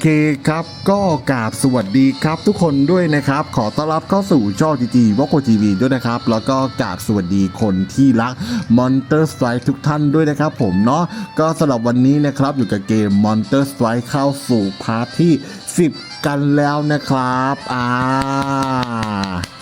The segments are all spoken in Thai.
เคครับ ก็กราบสวัสดีครับ ทุกคนด้วยนะครับ ขอต้อนรับเข้าสู่ช่องจีจีวอกโกทีวีด้วยนะครับ แล้วก็กราบสวัสดีคนที่รัก Monster Strike ทุกท่านด้วยนะครับผมเนาะก็สำหรับวันนี้นะครับอยู่กับเกม Monster Strike เข้าสู่พาร์ทที่ 10 กันแล้วนะครับอ่า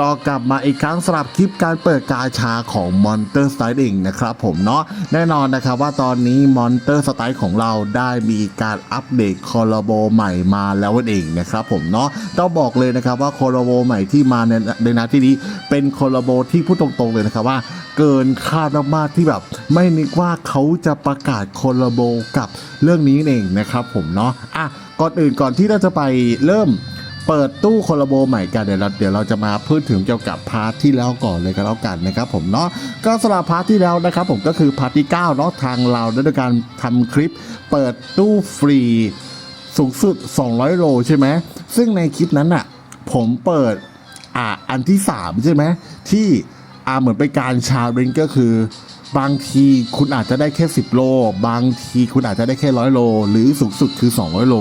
ก็กลับมาอีกครั้งสำหรับคลิปการเปิดกาชาของ Monster Strike เองนะครับผมเนาะแน่นอนนะครับว่าตอนนี้ Monster Strike ของเราได้มีการอัปเดตคอลโบใหม่มาแล้วนั่นเองนะครับผมเนาะต้องบอกเลยนะครับว่าคอลโบใหม่ที่มาในในนาที่นี้เป็นคอลโบที่พูดตรงๆเลยนะครับว่าเกินคาดมากๆที่แบบ ไม่นึกว่าเขาจะประกาศคอลโบกับเรื่องนี้เองนะครับผมเนาะอะก่อนอื่นก่อนที่เราจะไปเริ่ม เปิดตู้คอลโบใหม่กันเดี๋ยวเราเดี๋ยวเราจะมาพูดถึงเกี่ยวกับพาร์ทที่แล้วก่อนเลยก็แล้วกันนะครับผมเนาะก็สำหรับพาร์ทที่แล้วนะครับผมก็คือพาร์ทที่9เนาะทางเราได้วยการทำคลิป เปิดตู้ฟรีสูงสุด 200 โลใช่ไหมซึ่งในคลิปนั้นอะผมเปิดอ่าอันที่ 3 ใช่ไหมที่อ่าเหมือนเป็นการชาเรนก็คือบางทีคุณอาจจะได้แค่ 10 โล บางทีคุณอาจจะได้แค่ร้อยโล หรือสูงสุดคือ 200 โล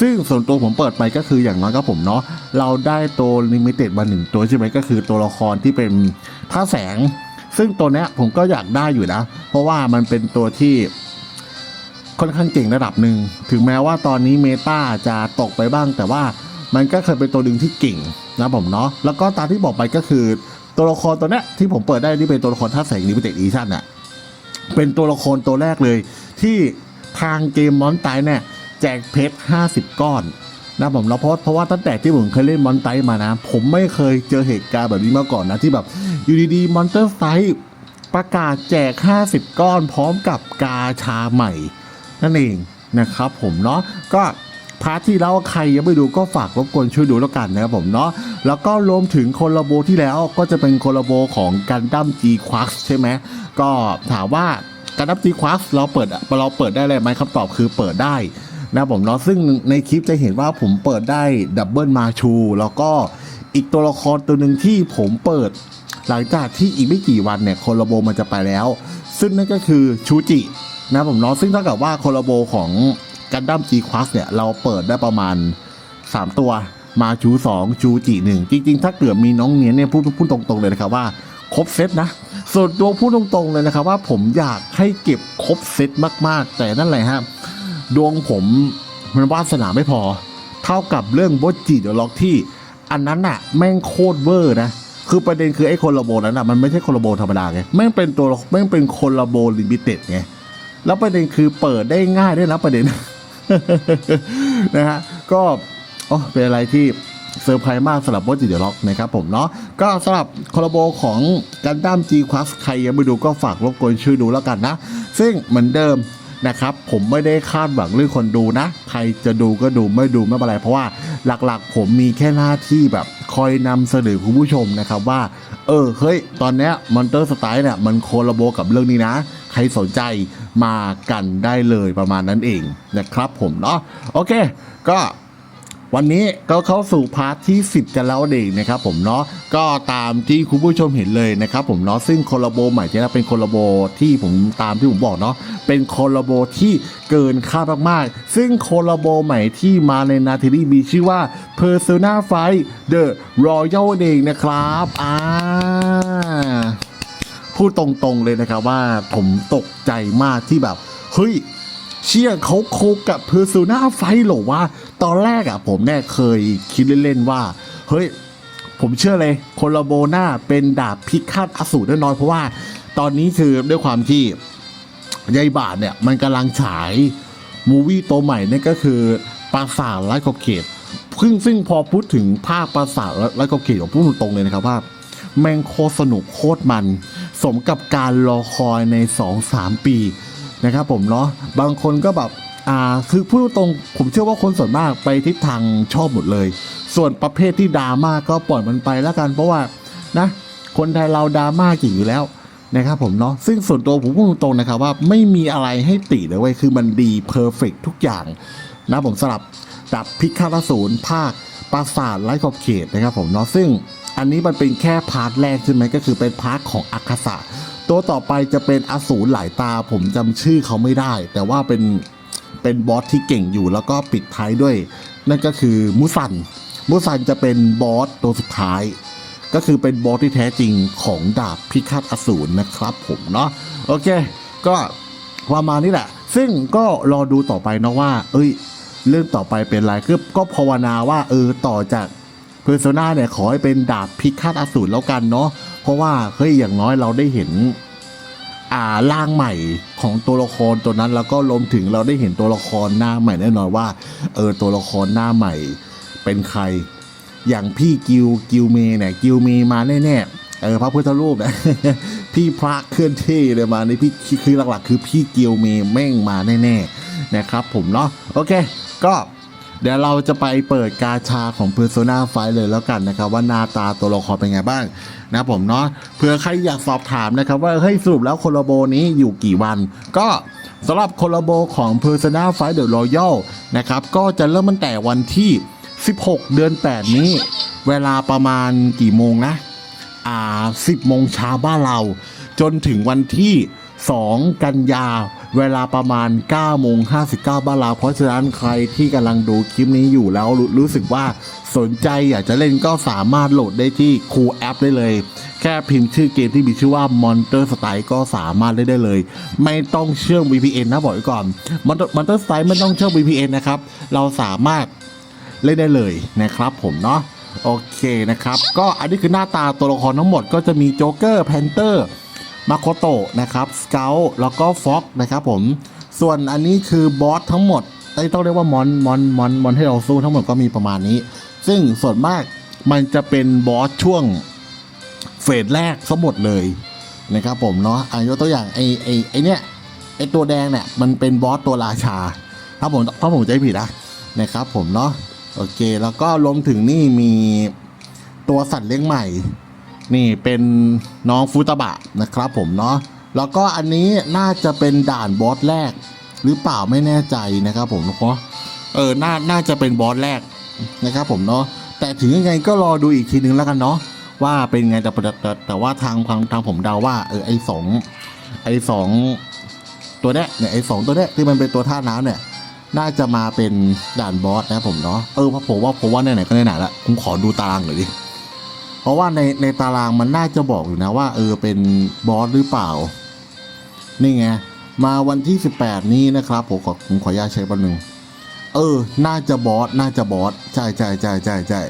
ซึ่งส่วนตัวผมเปิดไปก็คืออย่างน้อยก็ผมเนาะเราได้ตัวลิมิเต็ดมาหนึ่งตัวใช่ไหมก็คือตัวละครที่เป็นท่าแสง ซึ่งตัวเนี้ยผมก็อยากได้อยู่นะ เพราะว่ามันเป็นตัวที่ค่อนข้างเก่งระดับหนึ่งถึงแม้ว่าตอนนี้เมตาจะตกไปบ้าง แต่ว่ามันก็เคยเป็นตัวดึงที่เก่งนะผมเนาะแล้วก็ตามที่บอกไปก็คือตัวละครตัวเนี้ยที่ผมเปิดได้นี่เป็นตัวละครท่าแสงลิมิเต็ดอีชั่นอะเป็นตัวละครตัวแรกเลย ที่ทางเกมมอนไตเนี่ย จกเพชร 50 ก้อนนะผมแล้วเพราะเพราะว่าตั้งแต่ที่ผมเคยเล่นมอนไตมานะ ผมไม่เคยเจอเหตุการณ์แบบนี้มาก่อนนะ ที่แบบอยู่ดีๆมอนเตอร์ไซประกาศแจก 50 ก้อนพร้อมกับกาชาใหม่ นั่นเองนะครับผมเนาะก็พาร์ทที่แล้วใครยังไม่ดูก็ฝากรบกวนช่วยดูแล้วกันนะครับผมเนาะแล้วก็รวมถึงคอลลาโบที่แล้วก็จะเป็นคอลลาโบของกันดั้ม G Quax ใช่ไหมก็ถามว่ากันดั้ม G Quax เราเปิดเราเปิดได้เลยไหมคำตอบคือเปิดได้ นะผมเนาะซึ่งในคลิปจะเห็นว่าผมเปิดได้ดับเบิลมาชู แล้วก็อีกตัวละครตัวหนึ่งที่ผมเปิด หลังจากที่อีกไม่กี่วันเนี่ยคอลลาโบมันจะไปแล้ว ซึ่งนั่นก็คือชูจินะผมเนาะซึ่งเท่ากับว่าคอลลาโบของกันดั้ม G q u a s เนี่ยเราเปิดได้ประมาณ 3 ตัวมาชู2จูจิหนึ่งจริง ๆ ถ้าเกิดมีน้องเนียนเนี่ยพูดพูดตรงๆเลยนะครับว่าครบเซตนะส่วนตัวพูดตรงๆเลยนะครับว่าผมอยากให้เก็บครบเซตมากๆ แต่นั่นแหละฮะ ดวงผมมันวาสนาไม่พอ เท่ากับเรื่องบดจิเดล็อกที่ อันนั้นน่ะแม่งโคตรเวอร์นะ คือประเด็นคือไอ้คนละโบนั้นอะมันไม่ใช่คนละโบธรรมดาไงแม่งเป็นตัวแม่งเป็นคนละโบลิมิเต็ดไงแล้วประเด็นคือเปิดได้ง่ายด้วยนะประเด็นนะฮะก็โอ้เป็นอะไรที่เซอร์ไพรส์มากสำหรับวอจิเดล็อกนะครับผมเนาะก็สำหรับคอลโบของกันดั้ม G q u a s ใครยังไม่ดูก็ฝากรบกวนช่วยดูแล้วกันนะ ซึ่งเหมือนเดิม นะครับ ผมไม่ได้คาดหวังเรื่องคนดูนะ ใครจะดูก็ดูไม่ดูไม่เป็นไรเพราะว่าหลักๆ ผมมีแค่หน้าที่แบบคอยนำเสนอคุณผู้ชมนะครับว่า เออเฮ้ย ตอนเนี้ยมอนเตอร์สไตล์เนี่ยมันโคลาโบกับเรื่องนี้นะ ใครสนใจมากันได้เลยประมาณนั้นเองนะครับผมเนาะโอเค ก็ วันนี้ก็เข้าสู่พาร์ทที่ 10 กันแล้วเองนะครับผมเนาะก็ตามที่คุณผู้ชมเห็นเลยนะครับผมเนาะซึ่งโคลาโบใหม่ที่นะเป็นโคลาโบที่ผมตามที่ผมบอกเนาะเป็นโคลาโบที่เกินคาดมากๆ ซึ่งโคลาโบใหม่ที่มาในนาทีนี้มีชื่อว่า Persona 5 The Royal เองนะครับอ่าพูดตรงๆเลยนะครับว่าผมตกใจมากที่แบบเฮ้ย เชี่ยเขาโคกับเพอร์ซูน่าไฟหรอว่า ตอนแรกอะผมเนี่ยเคยคิดเล่นๆว่า เฮ้ย ผมเชื่อเลยโคลาโบนาเป็นดาบพิฆาตอสูรแน่นอนเพราะว่า ตอนนี้คือด้วยความที่ยายบาทเนี่ย มันกำลังฉายมูวี่ตัวใหม่นั่ก็คือปราสาทไร้ขอบเขตซึ่งซึ่งพอพูดถึงภาคปราสาทไร้ขอบเขตผมพูดตรงเลยนะครับว่าแม่งโคตรสนุกโคตรมัน สมกับการรอคอยใน 2-3 ปี นะครับผมเนาะบางคนก็แบบอ่าคือพูดตรงผมเชื่อว่าคนส่วนมากไปทิศทางชอบหมดเลย ส่วนประเภทที่ดราม่าก็ปล่อยมันไปแล้วกันเพราะว่านะคนไทยเราดราม่าเก่งอยู่แล้วนะครับผมเนาะซึ่งส่วนตัวผมพูดตรงๆนะครับว่าไม่มีอะไรให้ติเลยเว้ยคือมันดีเพอร์เฟกทุกอย่างนะผมสลับดับพิฆาตอสูรภาคปราสาทไร้ขอบเขตนะครับผมเนาะซึ่งอันนี้มันเป็นแค่พาร์ทแรกใช่ไหมก็คือเป็นพาร์ทของอัคสะ ตัวต่อไปจะเป็นอสูรหลายตาผมจำชื่อเขาไม่ได้ แต่ว่าเป็นเป็นบอสที่เก่งอยู่แล้วก็ปิดท้ายด้วย นั่นก็คือมุสัน มุสันจะเป็นบอสตัวสุดท้าย ก็คือเป็นบอสที่แท้จริงของดาบพิฆาตอสูรนะครับผมเนาะโอเค ก็ประมาณนี้แหละ ซึ่งก็รอดูต่อไปนะว่า เอ้ย เรื่องต่อไปเป็นอะไรคือก็ภาวนาว่าเออต่อจากเพอร์โซนาเนี่ยขอให้เป็นดาบพิฆาตอสูรแล้วกันเนาะ เพราะว่าเฮ้ยอย่างน้อยเราได้เห็นอ่าร่างใหม่ของตัวละครตัวนั้นแล้วก็รวมถึงเราได้เห็นตัวละครหน้าใหม่แน่นอนว่าเออตัวละครหน้าใหม่เป็นใคร อย่างพี่กิวกิวเมเนี่ยกิวเมมาแน่ๆเออพระพุทธรูปนะพี่พระเคลื่อนที่เลยมาในพี่คือหลักๆ คือพี่กิวเมแม่งมาแน่ๆนะครับผมเนาะโอเค ก็ เดี๋ยวเราจะไปเปิดกาชาของ Persona 5 เลยแล้วกันนะครับ ว่าหน้าตาตัวละครเป็นไงบ้างนะผมเนาะเผื่อใครอยากสอบถามนะครับ ว่าเฮ้ยสรุปแล้วโคลโบนี้อยู่กี่วัน ก็สำหรับโคลโบของ Persona 5 The Royal นะครับ ก็จะเริ่มตั้งแต่วันที่ 16 เดือน 8 นี้ เวลาประมาณกี่โมงนะ อ่า 10 โมงเช้าบ้านเรา จนถึงวันที่ 2 กันยา เวลาประมาณ9โมง59บ้านเราเพราะฉะนั้นใครที่กำลังดูคลิปนี้อยู่แล้วรู้รู้สึกว่าสนใจอยากจะเล่นก็สามารถโหลดได้ที่คูแอปได้เลย แค่พิมพ์ชื่อเกมที่มีชื่อว่า Monster Strike ก็สามารถเล่นได้เลย ไม่ต้องเชื่อม VPN นะบอกไว้ก่อน Monster Monster Strike ไม่ต้องเชื่อม VPN นะครับ เราสามารถเล่นได้เลยนะครับผมเนาะโอเคนะครับ ก็อันนี้คือหน้าตาตัวละครทั้งหมดก็จะมีโจ๊กเกอร์แพนเตอร์ มาโคโตะนะครับสเกลแล้วก็ฟ็อกนะครับผมส่วนอันนี้คือบอสทั้งหมดไอ้ต้องเรียกว่ามอนมอนมอนมอนให้เราสู้ทั้งหมดก็มีประมาณนี้ ซึ่งส่วนมากมันจะเป็นบอสช่วงเฟสแรกทั้งหมดเลยนะครับผมเนาะอายกตัวอย่างไอ้ไอ้ไอ้เนี่ยไอ้ตัวแดงเนี่ยมันเป็นบอสตัวราชา ถ้าผมถ้าผมจะไม่ผิดนะนะครับผมเนาะโอเคแล้วก็รวมถึงนี่มีตัวสัตว์เลี้ยงใหม่ นี่เป็นน้องฟูตบะนะครับผมเนาะแล้วก็อันนี้น่าจะเป็นด่านบอสแรก หรือเปล่าไม่แน่ใจนะครับผมเพราะเออน่าน่าจะเป็นบอสแรกนะครับผมเนาะแต่ถึงยังไงก็รอดูอีกทีนึงแล้วกันเนาะว่าเป็นไงแต่แต่แต่แต่ว่าทางทางทางผมเดาว่าเออไอสองไอสองตัวเนี้ยเนี่ยไอสองตัวเนี้ยที่มันเป็นตัวท่าน้ำเนี่ยน่าจะมาเป็นด่านบอสนะครับผมเนาะเออเพราะผมว่าผมว่าไหนๆก็ไหนๆละผมขอดูตารางหน่อยดิ เพราะว่าในในตารางมันน่าจะบอกอยู่นะว่า เออเป็นบอสหรือเปล่า นี่ไง มาวันที่ 18 นี้นะครับ ผมขอผมขออนุญาตใช้แป๊บนึง เออ น่าจะบอสน่าจะบอสใช่ใช่ใช่ใช่ใช่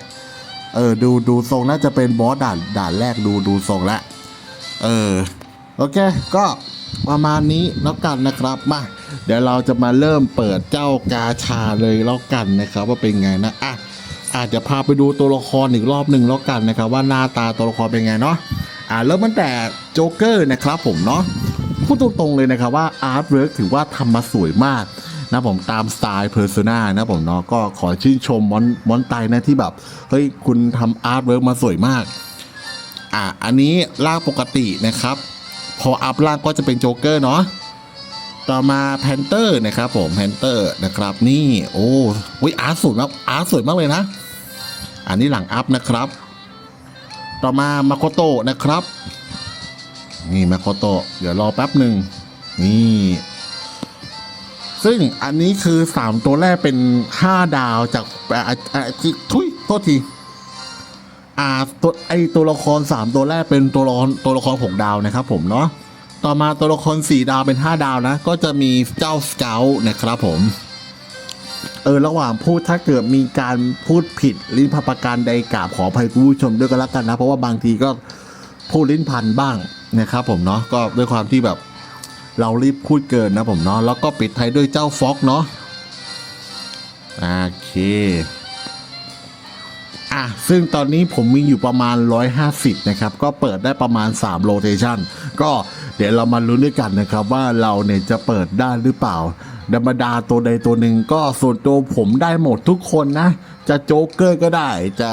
เออ ดูดูทรงน่าจะเป็นบอสด่านด่านแรกดูดูทรงแล้วเออโอเค ก็ประมาณนี้แล้วกันนะครับมาเดี๋ยวเราจะมาเริ่มเปิดเจ้ากาชาเลยแล้วกันนะครับ ว่าเป็นไงนะอะ อาจจะพาไปดูตัวละครอีกรอบหนึ่งแล้วกันนะครับ ว่าหน้าตาตัวละครเป็นไงเนาะอ่าเริ่มตั้งแต่โจ๊กเกอร์นะครับผมเนาะพูดตรงๆเลยนะครับว่าอาร์ตเวิร์กถือว่าทำมาสวยมากนะผมตามสไตล์เพอร์ซนานะผมเนาะก็ขอชื่นชมมอนมอนไตนะที่แบบเฮ้ยคุณทำอาร์ตเวิร์กมาสวยมากอะอันนี้ล่างปกตินะครับ พออัพล่างก็จะเป็นโจ๊กเกอร์เนาะต่อมาแพนเตอร์นะครับผมแพนเตอร์นะครับนี่โอ้วิอาร์ตสวยมากอาร์ตสวยมากเลยนะ อันนี้หลังอัพนะครับ ต่อมามาโคโตะนะครับ นี่มาโคโตะเดี๋ยวรอแป๊บหนึ่งนี่ซึ่งอันนี้คือ 3 ตัวแรกเป็น 5 ดาวจากอ่าอ่าทุยโทษทีอ่าตัวไอตัวละคร 3 ตัวแรกเป็นตัวละครตัวละคร6ดาวนะครับผมเนาะต่อมาตัวละคร 4 ดาวเป็น 5 ดาวนะ ก็จะมีเจ้าสเกลนะครับผม เออระหว่างพูดถ้าเกิดมีการพูดผิดลิ้นพันประการใดกราบขออภัยคุณผู้ชมด้วยกันแล้วกันนะ เพราะว่าบางทีก็พูดลิ้นพันบ้างนะครับผมเนาะก็ด้วยความที่แบบเรารีบพูดเกินนะผมเนาะแล้วก็ปิดท้ายด้วยเจ้าฟ็อกเนาะโอเคอะซึ่งตอนนี้ผมมีอยู่ประมาณ 150 นะครับ ก็เปิดได้ประมาณ 3โ o เ a ชันก็ เดี๋ยวเรามาลุ้นด้วยกันนะครับว่าเราเนี่ยจะเปิดได้หรือเปล่าธรรมดาตัวใดตัวหนึ่งก็ส่วนตัวผมได้หมดทุกคนนะ จะโจ๊กเกอร์ก็ได้จะ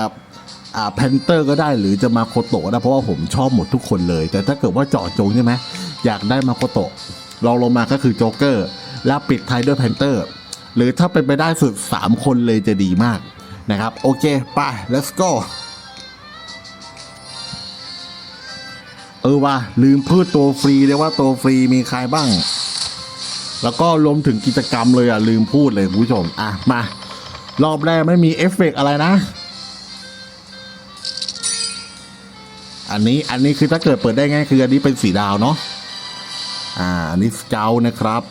อ่าแพนเตอร์ก็ได้หรือจะมาโคโตะก็ได้เพราะว่าผมชอบหมดทุกคนเลย แต่ถ้าเกิดว่าเจาะจงใช่ไหมอยากได้มาโคโตะลองลงมาก็คือโจ๊กเกอร์แล้วปิดท้ายด้วยแพนเตอร์หรือถ้าเป็นไปได้สุด 3 คนเลยจะดีมากนะครับ โอเค ไป let's go เออว่าลืมพูดตัวฟรีเลยว่าตัวฟรีมีใครบ้าง แล้วก็รวมถึงกิจกรรมเลยอะ ลืมพูดเลยคุณผู้ชม อะ มา รอบแรกไม่มีเอฟเฟกต์อะไรนะ อันนี้อันนี้คือถ้าเกิดเปิดได้ง่ายคืออันนี้เป็นสีดาวเนาะอ่าอันนี้สเกลนะครับ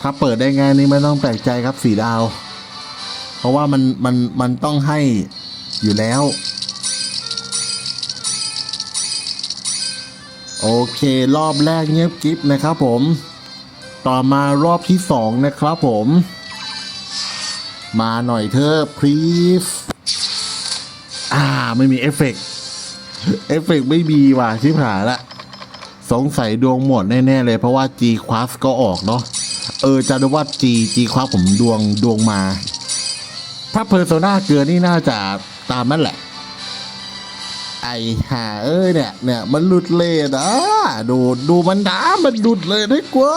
ถ้าเปิดได้ง่ายนี่ไม่ต้องแปลกใจครับสีดาว เพราะว่ามันมันมันต้องให้อยู่แล้ว โอเค รอบแรกเงียบกิฟนะครับผม ต่อมารอบที่สองนะครับผม มาหน่อยเถอะ please อ่า ไม่มีเอฟเฟกเอฟเฟกไม่มีว่ะชิบหายละสงสัยดวงหมดแน่ๆเลย เพราะว่า G q u a s ก็ออกเนาะเออจะดูว่า G G q u a s ผมดวงดวงมา ถ้าเพอร์โซนาเกินนี่น่าจะตามนั่นแหละ ไอห่าเอ้ยเนี่ยเนี่ยมันหลุดเลยนะดูดูมันด่ามันหลุดเลยได้กว่า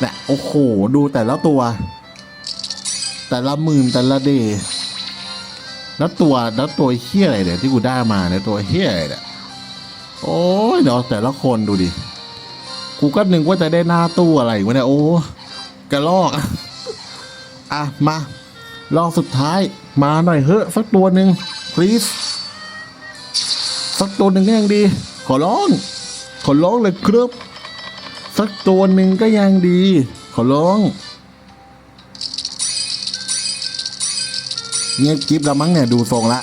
เนี่ยโอ้โหดูแต่ละตัว แต่ละหมื่นแต่ละเดแล้วตัวแล้วตัวเฮี้ยอะไรเนี่ยที่กูได้มาเนี่ยตัวเฮี้ยอะไรเนี่ยโอ้ยเดี๋ยวแต่ละคนดูดิกูก็นึกว่าจะได้หน้าตู้อะไรวะเนี่ยโอ้กระลอกอะอะมาลองสุดท้ายมาหน่อยเฮ้อสักตัวหนึ่ง please สัก ตัวหนึ่งก็ยังดี ขอร้อง ขอร้องเลยครับ สักตัวหนึ่งก็ยังดี ขอร้องเงียบกิฟแล้วมั้งเนี่ยดูทรงละ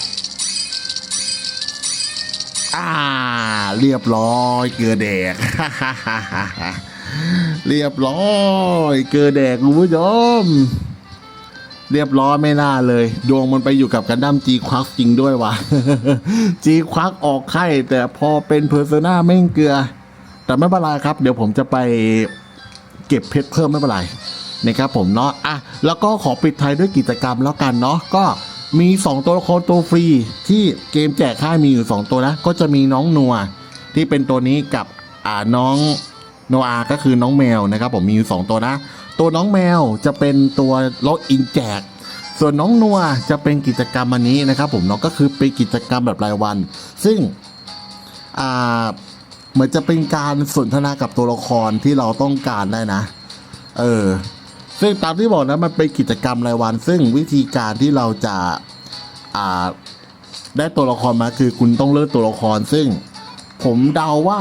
อ่า เรียบร้อยเกลือแดกเรียบร้อยเกลือแดกคุณผู้ชม เรียบร้อยไม่น่าเลย ดวงมันไปอยู่กับกันดั้มจีควักจริงด้วยวะจีควักออกไข่แต่พอเป็นเพอร์โซนาไม่งเกลือ แต่ไม่เป็นไรครับ เดี๋ยวผมจะไปเก็บเพชรเพิ่มไม่เป็นไรนะครับผมเนาะอะแล้วก็ขอปิดท้ายด้วยกิจกรรมแล้วกันเนาะก็มี 2 ตัวละครตัวฟรี ที่เกมแจกค่ายมีอยู่ 2 ตัวนะ ก็จะมีน้องนัวที่เป็นตัวนี้กับอ่าน้องโนอาก็คือน้องแมวนะครับผมมีอยู่ 2 ตัวนะ ตัวน้องแมวจะเป็นตัวล็อกอินแจก ส่วนน้องนัวจะเป็นกิจกรรมอันนี้นะครับผมเนาะก็คือเป็นกิจกรรมแบบรายวัน ซึ่งอ่าเหมือนจะเป็นการสนทนากับตัวละครที่เราต้องการได้นะ เออ ซึ่งตามที่บอกนะมันเป็นกิจกรรมรายวัน ซึ่งวิธีการที่เราจะอ่าได้ตัวละครมาคือคุณต้องเลือกตัวละครซึ่ง ผมเดาว่า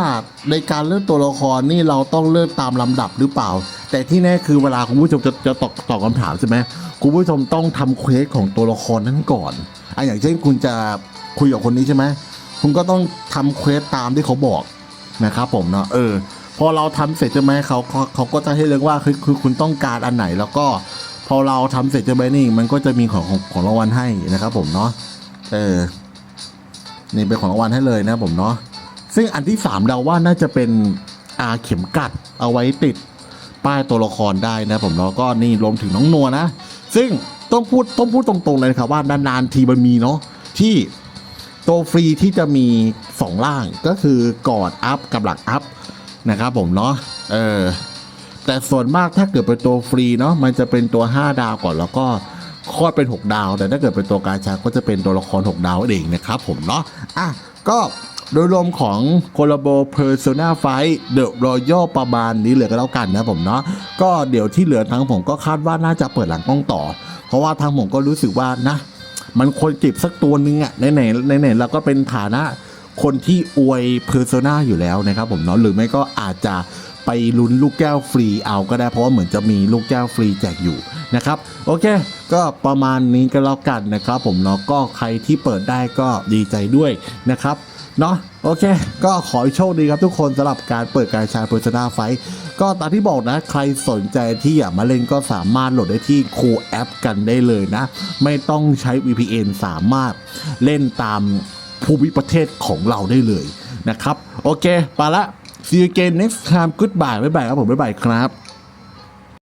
ในการเลือกตัวละครนี่เราต้องเลือกตามลำดับหรือเปล่า แต่ที่แน่คือเวลาคุณผู้ชมจะจะตอบตอบคำถามใช่ไหมคุณผู้ชมต้องทำเควสของตัวละครนั้นก่อนอะอย่างเช่นคุณจะคุยกับคนนี้ใช่ไหมคุณก็ต้องทำเควสตามที่เขาบอกนะครับผมเนาะเออพอเราทำเสร็จใช่ไหมเขาเขาเขาก็จะให้เลือกว่าคือคือคุณต้องการอันไหนแล้วก็พอเราทำเสร็จใช่ไหมนี่มันก็จะมีของของของรางวัลให้นะครับผมเนาะเออนี่เป็นของรางวัลให้เลยนะผมเนาะ ซึ่งอันที่สามเราว่าน่าจะเป็นอาเข็มกัดเอาไว้ติดป้ายตัวละครได้นะผมเนาะก็นี่รวมถึงน้องนัวนะ ซึ่งต้องพูดต้องพูดตรงๆเลยครับว่านานๆทีมันมีเนาะที่ตัวฟรีที่จะมีสองล่างก็คือกอดอัพกับหลักอัพนะครับผมเนาะเออแต่ส่วนมากถ้าเกิดเป็นตัวฟรีเนาะมันจะเป็นตัว 5 ดาวก่อนแล้วก็คอยเป็น 6 ดาว แต่ถ้าเกิดเป็นตัวกาชาก็จะเป็นตัวละคร 6 ดาวเองนะครับผมเนาะอะก็ โดยรวมของ c o l l a b o Persona Fight The Royal ประมาณนี้เลยก็แล้วกันนะผมเนาะก็เดี๋ยวที่เหลือทางผมก็คาดว่าน่าจะเปิดหลังกล้องต่อ เพราะว่าทางผมก็รู้สึกว่านะมันควรเก็บสักตัวนึงอะไหนไหนไหนไหนเราก็เป็นฐานะคนที่อวยเพอร์โซนาอยู่แล้วนะครับผมเนาะหรือไม่ก็อาจจะไปลุ้นลูกแก้วฟรีเอาก็ได้เพราะว่าเหมือนจะมีลูกแก้วฟรีแจกอยู่นะครับโอเค ก็ประมาณนี้ก็แล้วกันนะครับผมเนาะก็ใครที่เปิดได้ก็ดีใจด้วยนะครับ เนาะโอเค ก็ขอโชคดีครับทุกคนสำหรับการเปิดการชาเพอร์ซนาไฟก็ตามที่บอกนะใครสนใจที่อยากมาเล่นก็สามารถโหลดได้ที่คูแอปกันได้เลยนะ ไม่ต้องใช้ VPN สามารถเล่นตามภูมิประเทศของเราได้เลยนะครับ โอเคไปละ see you again next time goodbye บ๊ายบายครับผมบ๊ายบายครับ